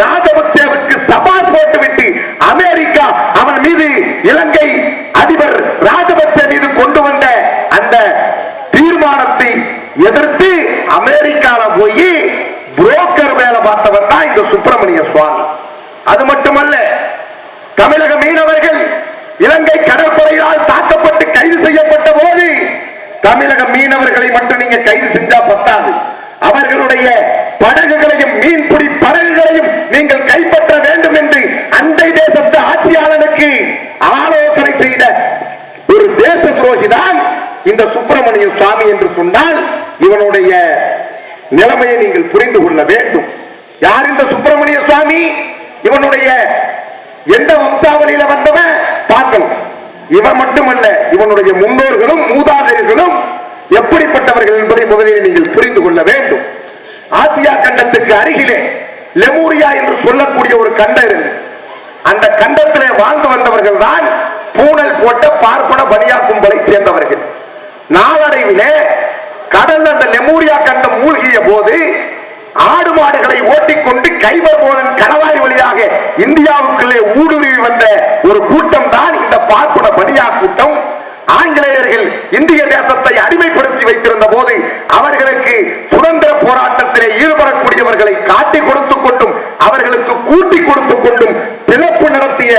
ராஜபக்சேவுக்கு சபாஸ் போட்டுவிட்டு அமெரிக்கா அவன் மீது இலங்கை அதிபர் ராஜபக்சே மீது கொண்டு வந்த அந்த தீர்மானத்தை எதிர்த்து அமெரிக்கால போய் புரோக்கர் வேலை பார்த்தவர் தான் இந்த சுப்பிரமணிய சுவாமி. அது மட்டுமல்ல தமிழக மீனவர்கள் இலங்கை கடற்படையால் தாக்கப்பட்டு கைது செய்யப்பட்ட போது தமிழக மீனவர்களை மட்டும் நீங்க கைது செஞ்சா பத்தாது. அவர்களுடைய படகுகளையும் மீன் படகுகளையும் நீங்கள் கைப்பற்ற வேண்டும் என்று அண்டை தேசத்து ஆட்சியாளனுக்கு ஆலோசனை செய்த ஒரு துரோகிதான் இந்த சுப்பிரமணிய சுவாமி என்று சொன்னால் இவனுடைய நிலைமையை நீங்கள் புரிந்து கொள்ள வேண்டும். யார் இந்த சுப்பிரமணிய சுவாமி? இவனுடைய எந்த வம்சாவளியில வந்தவன்? பார்க்கணும் இவன் மட்டுமல்ல இவனுடைய முன்னோர்களும் மூதாதையர்களும் எப்படிப்பட்டவர்கள் என்பதை முதலில் நீங்கள் புரிந்து கொள்ள வேண்டும். ஆசியா கண்டத்துக்கு அருகிலே லெமூரியா என்று சொல்லக்கூடிய ஒரு கண்டம் இருந்துச்சு. அந்த கண்டத்திலே வாழ்ந்து வந்தவர்கள் தான் பூனல் போட்ட பார்ப்பன பலியா கும்பலை சேர்ந்தவர்கள். நாளடைவிலே கடல் அந்த லெமூரியா கண்டம் மூழ்கிய போது ஆடு மாடுகளை ஓட்டிக்கொண்டு கைபர் போலன் கணவாய் வழியாக இந்தியாவுக்குள்ளே ஊடுருவி வந்த ஒரு கூட்டம் தான் இந்த பார்ப்பன பனியா கூட்டம். ஆங்கிலேயர்கள் இந்திய தேசத்தை அடிமைப்படுத்தி வைத்திருந்த போது அவர்களுக்கு சுதந்திர போராட்டத்திலே ஈடுபடக்கூடியவர்களை காட்டி கொடுத்துக் கொண்டும் அவர்களுக்கு கூட்டி கொடுத்துக் கொண்டும் பிறப்பு நடத்திய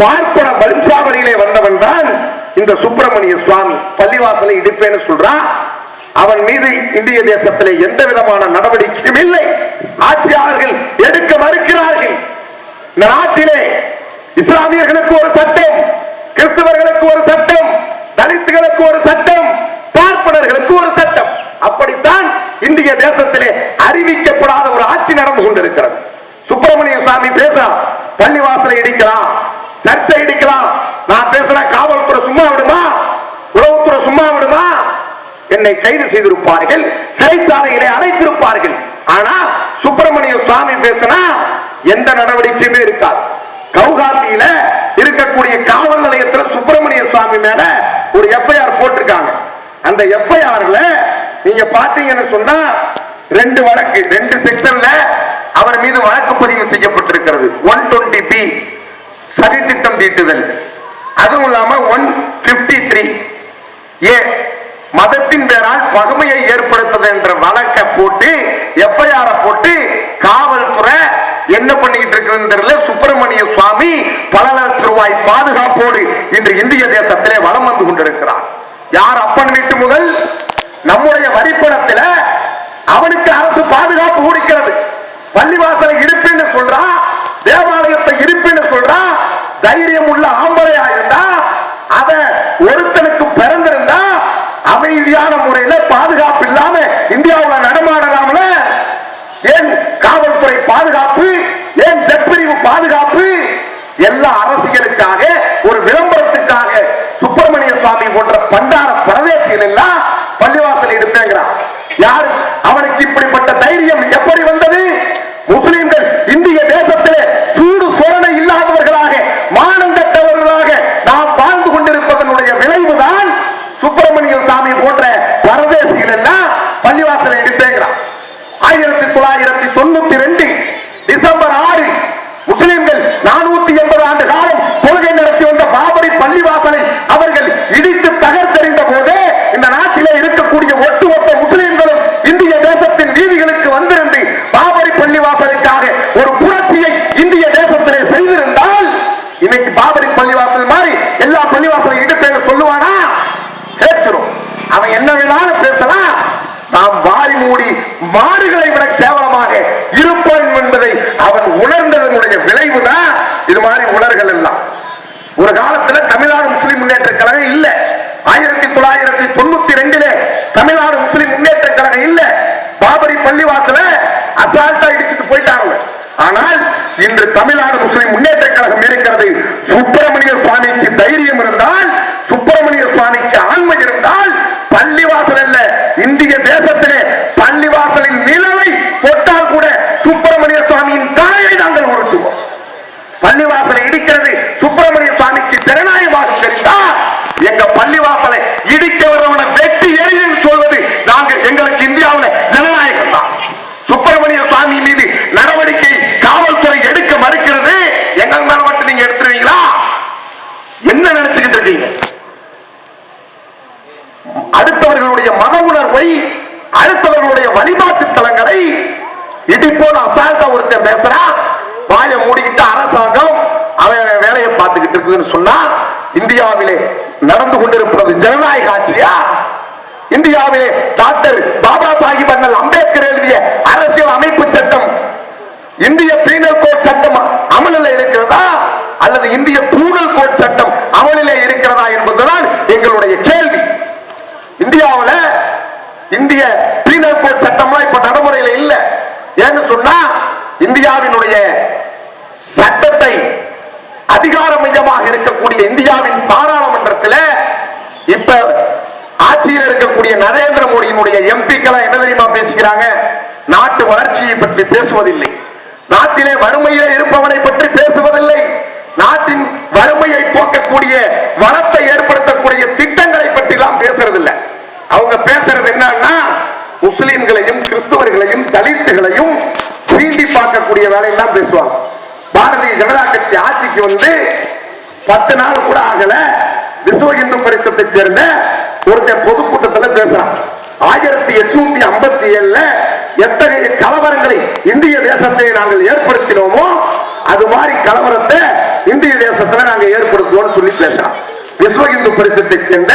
பார்ப்பன வம்சாவளியிலே வந்தவன் தான் இந்த சுப்பிரமணிய சுவாமி பள்ளிவாசலை இடிப்பேன்னு சொல்றான் அவன் மீது இந்திய தேசத்திலே எந்த விதமான நடவடிக்கையும் இல்லை. ஆட்சியாளர்கள் எடுக்க மறுக்கிறார்கள். இந்த நாட்டிலே இஸ்லாமியர்களுக்கு ஒரு சட்டம் கிறிஸ்தவர்களுக்கு ஒரு சட்டம் தலித்துகளுக்கு ஒரு சட்டம் பார்ப்பனர்களுக்கு ஒரு சட்டம். அப்படித்தான் இந்திய தேசத்திலே அறிவிக்கப்படாத ஒரு ஆட்சி நடந்து கொண்டிருக்கிறது. சுப்பிரமணிய சுவாமி பேச பள்ளிவாசலை இடிக்கலாம் சர்ச்சை இடிக்கலாம் என்னை கைது செய்திருப்பார்கள் சிறைச்சாலையிலே அடைத்திருப்பார்கள். ஆனா சுப்பிரமணிய சுவாமி பேசினா எந்த நடவடிக்கையுமே இருக்காது. கவுகாத்தியில இருக்கக்கூடிய காவல் நிலையத்துல சுப்பிரமணிய சுவாமி மேல ஒரு எஃப்ஐஆர் போட்டிருக்காங்க. அந்த எஃப்ஐஆர்ல நீங்க பாத்தீங்கன்னு சொன்னா ரெண்டு வழக்கு ரெண்டு செக்ஷன்ல அவர் மீது வழக்கு பதிவு செய்யப்பட்டிருக்கிறது. ஒன் டுவெண்ட்டி பி சதி திட்டம் தீட்டுதல். அதுவும் இல்லாம ஒன் பிப்டி த்ரீ ஏ மதத்தின் பேரால் பகுமையை ஏற்படுத்துது என்ற வழக்கை போட்டு எஃப்ஐஆர் போட்டு காவல்துறை என்ன பண்ணிக்கிட்டு இருக்குதுன்னு தெரியல சுப்பிரமணிய சுவாமி பல லட்சம் ரூபாய் பாதுகாப்போடு இன்று இந்திய தேசத்திலே வலம் வந்து கொண்டிருக்கிறார். யார் அப்பன் வீட்டு முதல்? நம்முடைய வரிப்பணத்தில் அவனுக்கு அரசு பாதுகாப்பு கொடுக்கிறது. பள்ளிவாசலை இருப்பேன்னு சொல்றா தேவாலயத்தை இருப்பேன்னு சொல்றா தைரியம் உள்ள ஆம்பளையா இருந்தா அத ஒரு சரியான முறையில பாதுகாப்பு இல்லாம இந்தியாவுல நடமாடலாமல? ஏன் காவல்துறை பாதுகாப்பு? ஏன் ஜட்பிரிவு பாதுகாப்பு? எல்லா அரசியலுக்காக ஒரு விளம்பரத்துக்காக சுப்பிரமணிய சுவாமி போன்ற பண்டார பிரதேசிகள் எல்லாம் பள்ளிவாசல் எடுப்பேங்கிறான் யார் அவனுக்கு இப்படிப்பட்ட தைரியம் எப்படி வந்தது முஸ்லிம்கள் இந்திய தேசத்திலே சூடு சோழனை இல்லாதவர்களாக மானங்கட்டவர்களாக நாம் வாழ்ந்து கொண்டிருப்பதனுடைய விளைவுதான் சுப்பிரமணிய சாமி போன்ற பரதேசிகள் எல்லாம் பள்ளிவாசலை எடுப்பேங்கிறான் ஆயிரத்தி தொள்ளாயிரத்தி தொண்ணூத்தி ரெண்டு டிசம்பர் ஆறு முஸ்லிம்கள் நானூத்தி எண்பது ஆண்டு காலம் கொள்கை நடத்தி வந்த பாபரி பள்ளிவாசலை அவர்கள் இடித்து தகர்த்தெறிந்த போதே இந்த நாட்டிலே இருக்கக்கூடிய ஒட்டுமொத்த முஸ்லிம்களும் இந்திய தேசத்தின் வீதிகளுக்கு வந்திருந்து பாபரி பள்ளிவாசலுக்காக ஒரு புரட்சியை இந்திய தேசத்திலே செய்திருந்தால் இன்னைக்கு பாபரி பள்ளிவாசல் மாதிரி எல்லா பள்ளிவாசலையும் இடிப்பேன்னு சொல்லுவானா கேட்கிறோம் அவன் என்ன வேணாலும் பேசலாம். நாம் வாரி மூடி மாடுகளை விட கேவலமாக இருப்போம் என்பதை அவன் உணர்ந்ததனுடைய விளைவுதான் இது மாதிரி உணர்கள் எல்லாம். ஒரு காலத்துல தமிழ்நாடு முஸ்லிம் முன்னேற்ற கழகம் இல்ல. ஆயிரத்தி தொள்ளாயிரத்தி தொண்ணூத்தி ரெண்டுல தமிழ்நாடு முஸ்லிம் முன்னேற்ற கழகம் இல்ல. பாபரி பள்ளிவாசல அசால்ட்டா இடிச்சுட்டு போயிட்டாங்க. ஆனால் இன்று தமிழ்நாடு முஸ்லிம் முன்னேற்ற கழகம் இருக்கிறது அடுத்தவர்களுடைய வழிபாட்டு தலங்களை இடிப்போடு அசால்ட்டா ஒருத்தர் பேசுறான் வாயை மூடிக்கிட்டு அரசாங்கம் அவன் வேலையை பார்த்துக்கிட்டு இருக்குதுன்னு சொன்னா இந்தியாவிலே நடந்து கொண்டிருப்பது ஜனநாயக ஆட்சியா? இந்தியாவிலே டாக்டர் பாபா சாஹிப் அண்ணல் அம்பேத்கர் எழுதிய அரசியல் அமைப்பு சட்டம் இந்திய பீனல் கோட் சட்டம் அமலில் இருக்கிறதா? அல்லது இந்திய பூனல் கோட் சட்டம் அமலிலே இருக்கிறதா என்பதுதான் எங்களுடைய கேள்வி. இந்தியாவில் இந்திய பீனல் கோட் சட்டம்லாம் இப்ப நடைமுறையில இல்ல. ஏன்னு சொன்னா இந்தியாவினுடைய சட்டத்தை அதிகார மையமாக இருக்கக்கூடிய இந்தியாவின் பாராளுமன்றத்தில் இப்ப ஆட்சியில் இருக்கக்கூடிய நரேந்திர மோடியினுடைய எம்பிக்கள் என்ன தெரியுமா பேசுகிறாங்க நாட்டு வளர்ச்சியை பற்றி பேசுவதில்லை. நாட்டிலே வறுமையிலே இருப்பவனை பற்றி பேசுவதில்லை. நாட்டின் வறுமையை போக்கக்கூடிய வளத்தை ஏற்படுத்தக்கூடிய திட்டங்களை அவங்க பேசுறது என்னன்னா முஸ்லிம்களையும் கிறிஸ்தவர்களையும் தலித்துகளையும் சீண்டி பார்க்கக்கூடிய வேலையெல்லாம் பேசுவாங்க. பாரதிய ஜனதா கட்சி ஆட்சிக்கு வந்து பத்து நாள் கூட ஆகல. விஸ்வ இந்து பரிசத்தை சேர்ந்த ஒருத்தன் பொதுக்கூட்டத்துல பேசுறான். ஆயிரத்தி எட்நூத்தி ஐம்பத்தி ஏழுல எத்தகைய கலவரங்களை இந்திய தேசத்தை நாங்கள் ஏற்படுத்தினோமோ அது மாதிரி கலவரத்தை இந்திய தேசத்துல நாங்க ஏற்படுத்துவோம் சொல்லி பேசுறோம் விஸ்வ இந்து பரிசத்தை சேர்ந்த